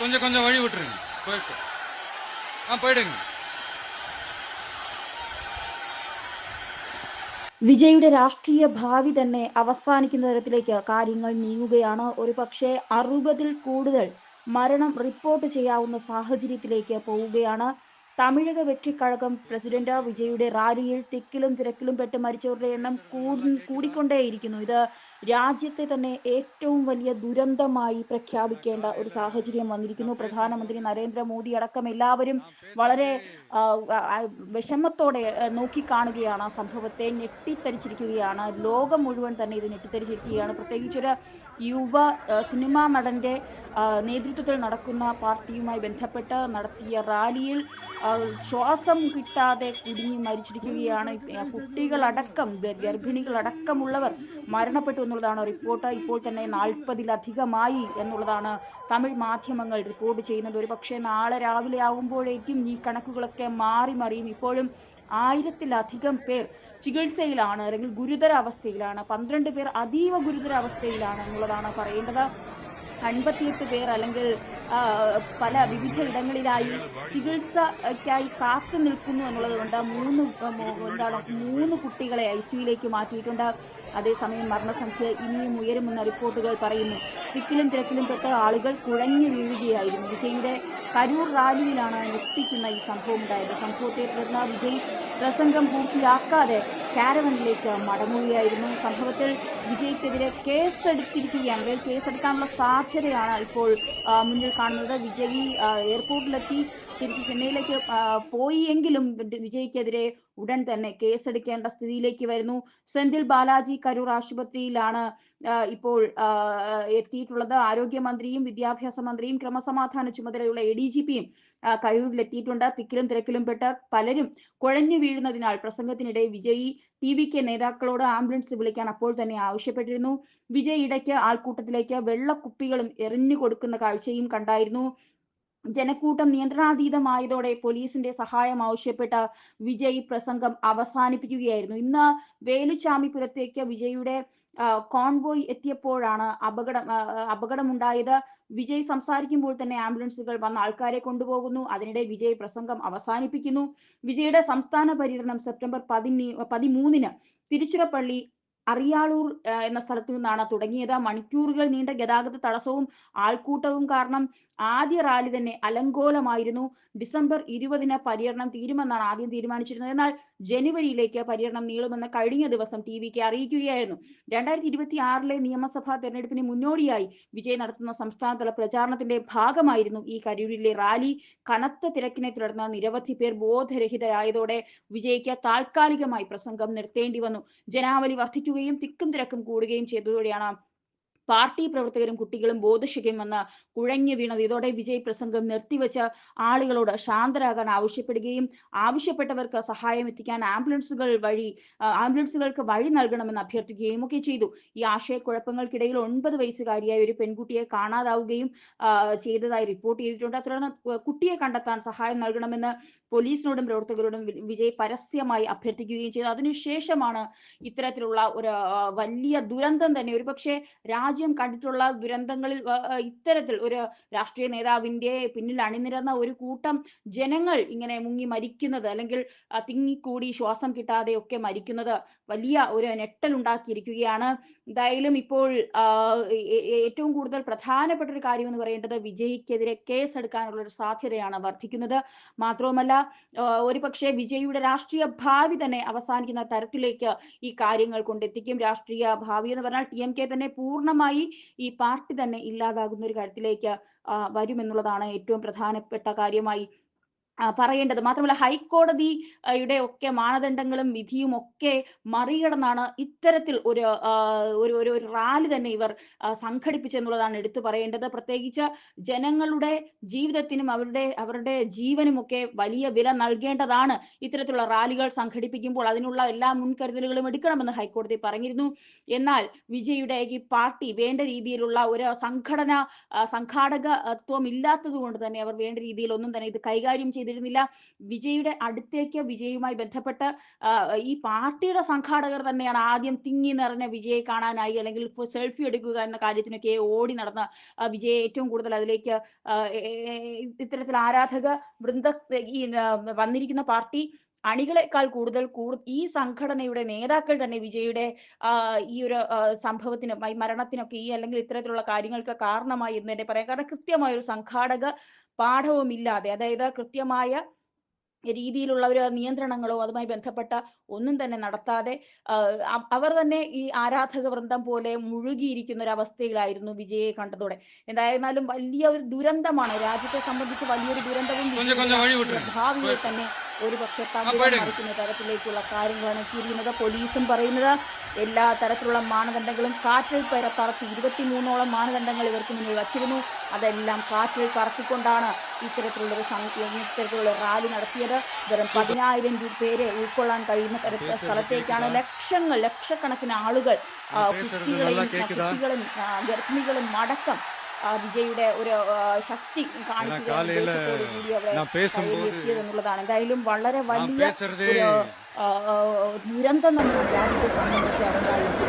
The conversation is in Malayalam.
கொஞ்சம் கொஞ்சம் வழி விட்டுருங்க. போயிட்டு. ஆ போயிடுங்க. വിജയുടെ രാഷ്ട്രീയ ഭാവി തന്നെ അവസാനിക്കുന്ന തരത്തിലേക്ക് കാര്യങ്ങൾ നീങ്ങുകയാണ്. ഒരു പക്ഷേ അറുപതിൽ കൂടുതൽ മരണം റിപ്പോർട്ട് ചെയ്യാവുന്ന സാഹചര്യത്തിലേക്ക് പോവുകയാണ്. തമിഴക വെട്ടിക്കഴകം പ്രസിഡന്റ് വിജയുടെ റാലിയിൽ തിക്കിലും തിരക്കിലും പെട്ട് മരിച്ചവരുടെ എണ്ണം കൂടിക്കൊണ്ടേയിരിക്കുന്നു. ഇത് രാജ്യത്തെ തന്നെ ഏറ്റവും വലിയ ദുരന്തമായി പ്രഖ്യാപിക്കേണ്ട ഒരു സാഹചര്യം വന്നിരിക്കുന്നു. പ്രധാനമന്ത്രി നരേന്ദ്രമോദി അടക്കം എല്ലാവരും വളരെ വിഷമത്തോടെ നോക്കിക്കാണുകയാണ് ആ സംഭവത്തെ ഞെട്ടിത്തരിച്ചിരിക്കുകയാണ്. ലോകം മുഴുവൻ തന്നെ ഇത് ഞെട്ടിത്തരിച്ചിരിക്കുകയാണ്. പ്രത്യേകിച്ചൊരു യുവ സിനിമാ നടന്റെ നേതൃത്വത്തിൽ നടക്കുന്ന പാർട്ടിയുമായി ബന്ധപ്പെട്ട് നടത്തിയ റാലിയിൽ ശ്വാസം കിട്ടാതെ കുടുങ്ങി മരിച്ചിരിക്കുകയാണ്. കുട്ടികളടക്കം ഗർഭിണികളടക്കമുള്ളവർ മരണപ്പെട്ടു എന്നുള്ളതാണ് റിപ്പോർട്ട്. ഇപ്പോൾ തന്നെ നാൽപ്പതിലധികമായി എന്നുള്ളതാണ് തമിഴ് മാധ്യമങ്ങൾ റിപ്പോർട്ട് ചെയ്യുന്നത്. ഒരു പക്ഷേ നാളെ രാവിലെ ആകുമ്പോഴേക്കും ഈ കണക്കുകളൊക്കെ മാറി മറിയും. ഇപ്പോഴും ആയിരത്തിലധികം പേർ ചികിത്സയിലാണ് അല്ലെങ്കിൽ ഗുരുതര അവസ്ഥയിലാണ്. പന്ത്രണ്ട് പേർ അതീവ ഗുരുതര അവസ്ഥയിലാണ് എന്നുള്ളതാണ് പറയേണ്ടത്. അൻപത്തിയെട്ട് പേർ അല്ലെങ്കിൽ പല വിവിധ ഇടങ്ങളിലായി ചികിത്സയ്ക്കായി കാത്തു നിൽക്കുന്നു എന്നുള്ളത് കൊണ്ട് മൂന്ന് എന്താണ് മൂന്ന് കുട്ടികളെ ഐ സിയിലേക്ക് മാറ്റിയിട്ടുണ്ട്. അതേസമയം മരണസംഖ്യ ഇനിയും ഉയരുമെന്ന റിപ്പോർട്ടുകൾ പറയുന്നു. തിക്കിലും തിരക്കിലും പെട്ട് ആളുകൾ കുഴഞ്ഞു വീഴുകയായിരുന്നു. വിജയുടെ കരൂർ റാലിയിലാണ് എത്തിക്കുന്ന ഈ സംഭവം ഉണ്ടായത്. സംഭവത്തെ തുടർന്ന് വിജയ് പ്രസംഗം പൂർത്തിയാക്കാതെ കാരവനിലേക്ക് മടങ്ങുകയായിരുന്നു. സംഭവത്തിൽ വിജയ്ക്കെതിരെ കേസെടുത്തിരിക്കുകയാണ്. കേസെടുക്കാനുള്ള സാധ്യതയാണ് ഇപ്പോൾ മുന്നിൽ കാണുന്നത്. വിജയ് എയർപോർട്ടിലെത്തി. തിരിച്ച് ചെന്നൈയിലേക്ക് പോയി എങ്കിലും വിജയ്ക്കെതിരെ ഉടൻ തന്നെ കേസെടുക്കേണ്ട സ്ഥിതിയിലേക്ക് വരുന്നു. സെന്തിൽ ബാലാജി കരൂർ ആശുപത്രിയിലാണ് ഇപ്പോൾ എത്തിയിട്ടുള്ളത് ആരോഗ്യമന്ത്രിയും വിദ്യാഭ്യാസ മന്ത്രിയും ക്രമസമാധാന ചുമതലയുള്ള എ ഡി ജി പിയും കയ്യൂരിലെത്തിയിട്ടുണ്ട് തിക്കിലും തിരക്കിലും പെട്ട പലരും കുഴഞ്ഞു വീഴുന്നതിനാൽ പ്രസംഗത്തിനിടെ വിജയ് ടി വി കെ നേതാക്കളോട് ആംബുലൻസ് വിളിക്കാൻ അപ്പോൾ തന്നെ ആവശ്യപ്പെട്ടിരുന്നു. വിജയ് ഇടയ്ക്ക് ആൾക്കൂട്ടത്തിലേക്ക് വെള്ളക്കുപ്പികളും എറിഞ്ഞു കൊടുക്കുന്ന കാഴ്ചയും കണ്ടായിരുന്നു. ജനക്കൂട്ടം നിയന്ത്രണാതീതമായതോടെ പോലീസിന്റെ സഹായം ആവശ്യപ്പെട്ട വിജയ് പ്രസംഗം അവസാനിപ്പിക്കുകയായിരുന്നു. ഇന്ന് വേലുചാമിപുരത്തേക്ക് വിജയുടെ കോൺവോയ് എത്തിയപ്പോഴാണ് അപകടം അപകടമുണ്ടായത്. വിജയ് സംസാരിക്കുമ്പോൾ തന്നെ ആംബുലൻസുകൾ വന്ന ആൾക്കാരെ കൊണ്ടുപോകുന്നു. അതിനിടെ വിജയ് പ്രസംഗം അവസാനിപ്പിക്കുന്നു. വിജയുടെ സംസ്ഥാന പര്യടനം സെപ്റ്റംബർ പതിനീ പതിമൂന്നിന് തിരുച്ചിറപ്പള്ളി അറിയാളൂർ എന്ന സ്ഥലത്തു നിന്നാണ് തുടങ്ങിയത്. മണിക്കൂറുകൾ നീണ്ട ഗതാഗത തടസ്സവും ആൾക്കൂട്ടവും കാരണം ആദ്യ റാലി തന്നെ അലങ്കോലമായിരുന്നു. ഡിസംബർ ഇരുപതിന് പര്യടനം തീരുമെന്നാണ് ആദ്യം തീരുമാനിച്ചിരുന്നത്. എന്നാൽ ജനുവരിയിലേക്ക് പര്യടനം നീളുമെന്ന് കഴിഞ്ഞ ദിവസം ടി വിക്ക് അറിയിക്കുകയായിരുന്നു. രണ്ടായിരത്തി ഇരുപത്തി ആറിലെ നിയമസഭാ തെരഞ്ഞെടുപ്പിന് മുന്നോടിയായി വിജയ് നടത്തുന്ന സംസ്ഥാനതല പ്രചാരണത്തിന്റെ ഭാഗമായിരുന്നു ഈ കരൂരിലെ റാലി. കനത്ത തിരക്കിനെ തുടർന്ന് നിരവധി പേർ ബോധരഹിതരായതോടെ വിജയ്ക്ക് താൽക്കാലികമായി പ്രസംഗം നിർത്തേണ്ടി വന്നു. ജനാവലി വർദ്ധിക്കുകയും തിക്കും തിരക്കും കൂടുകയും ചെയ്തതോടെയാണ് പാർട്ടി പ്രവർത്തകരും കുട്ടികളും ബോധശിക്കും വന്ന് കുഴഞ്ഞു വീണത്. ഇതോടെ വിജയ് പ്രസംഗം നിർത്തിവെച്ച് ആളുകളോട് ശാന്തരാകാൻ ആവശ്യപ്പെടുകയും ആവശ്യപ്പെട്ടവർക്ക് സഹായം എത്തിക്കാൻ ആംബുലൻസുകൾ വഴി ആംബുലൻസുകൾക്ക് വഴി നൽകണമെന്ന് അഭ്യർത്ഥിക്കുകയും ഒക്കെ ചെയ്തു. ഈ ആശയക്കുഴപ്പങ്ങൾക്കിടയിൽ ഒൻപത് വയസ്സുകാരിയായ ഒരു പെൺകുട്ടിയെ കാണാതാവുകയും ചെയ്തതായി റിപ്പോർട്ട് ചെയ്തിട്ടുണ്ട്. തുടർന്ന് കുട്ടിയെ കണ്ടെത്താൻ സഹായം നൽകണമെന്ന് പോലീസിനോടും പ്രവർത്തകരോടും വിജയ് പരസ്യമായി അഭ്യർത്ഥിക്കുകയും ചെയ്തു. അതിനുശേഷമാണ് ഇത്തരത്തിലുള്ള ഒരു വലിയ ദുരന്തം തന്നെ. ഒരുപക്ഷെ രാജ്യം കണ്ടിട്ടുള്ള ദുരന്തങ്ങളിൽ ഇത്തരത്തിൽ ഒരു രാഷ്ട്രീയ നേതാവിന്റെ പിന്നിൽ അണിനിരന്ന ഒരു കൂട്ടം ജനങ്ങൾ ഇങ്ങനെ മുങ്ങി മരിക്കുന്നത് അല്ലെങ്കിൽ തിങ്ങിക്കൂടി ശ്വാസം കിട്ടാതെ ഒക്കെ മരിക്കുന്നത് വലിയ ഒരു ഞെട്ടലുണ്ടാക്കിയിരിക്കുകയാണ് എന്തായാലും ഇപ്പോൾ ഏറ്റവും കൂടുതൽ പ്രധാനപ്പെട്ട ഒരു കാര്യം എന്ന് പറയേണ്ടത് വിജയ്ക്കെതിരെ കേസെടുക്കാനുള്ള ഒരു സാധ്യതയാണ് വർദ്ധിക്കുന്നത്. മാത്രവുമല്ല ഒരു ഒരുപക്ഷെ വിജയിയുടെ രാഷ്ട്രീയ ഭാവി തന്നെ അവസാനിക്കുന്ന തരത്തിലേക്ക് ഈ കാര്യങ്ങൾ കൊണ്ടെത്തിക്കും. രാഷ്ട്രീയ ഭാവി എന്ന് പറഞ്ഞാൽ ടി എം കെ തന്നെ പൂർണമായി ഈ പാർട്ടി തന്നെ ഇല്ലാതാകുന്ന ഒരു കാര്യത്തിലേക്ക് വരുമെന്നുള്ളതാണ് ഏറ്റവും പ്രധാനപ്പെട്ട കാര്യമായി പറയേണ്ടത്. മാത്രമല്ല ഹൈക്കോടതിയുടെ ഒക്കെ മാനദണ്ഡങ്ങളും വിധിയും ഒക്കെ മറികടന്നാണ് ഇത്തരത്തിൽ ഒരു ഒരു ഒരു റാലി തന്നെ ഇവർ സംഘടിപ്പിച്ചെന്നുള്ളതാണ് എടുത്തു പറയേണ്ടത്. പ്രത്യേകിച്ച് ജനങ്ങളുടെ ജീവിതത്തിനും അവരുടെ അവരുടെ ജീവനും ഒക്കെ വലിയ വില നൽകേണ്ടതാണ് ഇത്തരത്തിലുള്ള റാലികൾ സംഘടിപ്പിക്കുമ്പോൾ. അതിനുള്ള എല്ലാ മുൻകരുതലുകളും എടുക്കണമെന്ന് ഹൈക്കോടതി പറഞ്ഞിരുന്നു. എന്നാൽ വിജയുടെ ഈ പാർട്ടി വേണ്ട രീതിയിലുള്ള ഒരു സംഘടന സംഘാടകത്വം ഇല്ലാത്തത് കൊണ്ട് തന്നെ അവർ വേണ്ട രീതിയിൽ ഒന്നും തന്നെ ഇത് കൈകാര്യം ചെയ്ത് ചെയ്തിരുന്നില്ല. വിജയുടെ അടുത്തേക്ക് വിജയുമായി ബന്ധപ്പെട്ട് ഈ പാർട്ടിയുടെ സംഘാടകർ തന്നെയാണ് ആദ്യം തിങ്ങി നിറഞ്ഞ വിജയെ കാണാനായി അല്ലെങ്കിൽ സെൽഫി എടുക്കുക എന്ന കാര്യത്തിനൊക്കെ ഓടി നടന്ന് വിജയെ ഏറ്റവും കൂടുതൽ അതിലേക്ക് ഇത്തരത്തിൽ ആരാധക വൃന്ദ ഈ വന്നിരിക്കുന്ന പാർട്ടി അണികളെക്കാൾ കൂടുതൽ കൂടു ഈ സംഘടനയുടെ നേതാക്കൾ തന്നെ വിജയുടെ ഈ ഒരു സംഭവത്തിനും മരണത്തിനൊക്കെ ഈ അല്ലെങ്കിൽ ഇത്തരത്തിലുള്ള കാര്യങ്ങൾക്ക് കാരണമായി എന്ന് തന്നെ പറയാം. കാരണം കൃത്യമായ ഒരു സംഘാടക പാഠവും ഇല്ലാതെ അതായത് കൃത്യമായ രീതിയിലുള്ള ഒരു നിയന്ത്രണങ്ങളോ അതുമായി ബന്ധപ്പെട്ട ഒന്നും തന്നെ നടത്താതെ അവർ തന്നെ ഈ ആരാധക വൃന്ദം പോലെ മുഴുകിയിരിക്കുന്ന ഒരു അവസ്ഥയിലായിരുന്നു വിജയെ കണ്ടതോടെ. എന്തായിരുന്നാലും വലിയ ഒരു ദുരന്തമാണ് രാജ്യത്തെ സംബന്ധിച്ച് വലിയൊരു ദുരന്തവും ഭാവിയെ തന്നെ ഒരു പക്ഷെ മറിക്കുന്ന തരത്തിലേക്കുള്ള കാര്യങ്ങളാണ് ചെയ്യുന്നത്. പോലീസും പറയുന്നത് എല്ലാ തരത്തിലുള്ള മാനദണ്ഡങ്ങളും കാറ്റിൽ പേരെ പറത്തി ഇരുപത്തിമൂന്നോളം മാനദണ്ഡങ്ങൾ ഇവർക്ക് മുന്നിൽ വച്ചിരുന്നു. അതെല്ലാം കാറ്റിൽ പറത്തിക്കൊണ്ടാണ് ഇത്തരത്തിലുള്ള ഇത്തരത്തിലുള്ള റാലി നടത്തിയത്. വെറും പതിനായിരം പേരെ ഉൾക്കൊള്ളാൻ കഴിയുന്ന തരത്തിലെ സ്ഥലത്തേക്കാണ് ലക്ഷങ്ങൾ ലക്ഷക്കണക്കിന് ആളുകൾ കുട്ടികളും ഗർഭിണികളും അടക്കം വിജയുടെ ഒരു ശക്തി കാണിക്കുകയെന്നുള്ളതാണ് എന്തായാലും വളരെ വലിയ ദുരന്തം നമ്മുടെ രാജ്യത്തെ സംബന്ധിച്ച് ഉണ്ടായിട്ടുണ്ട്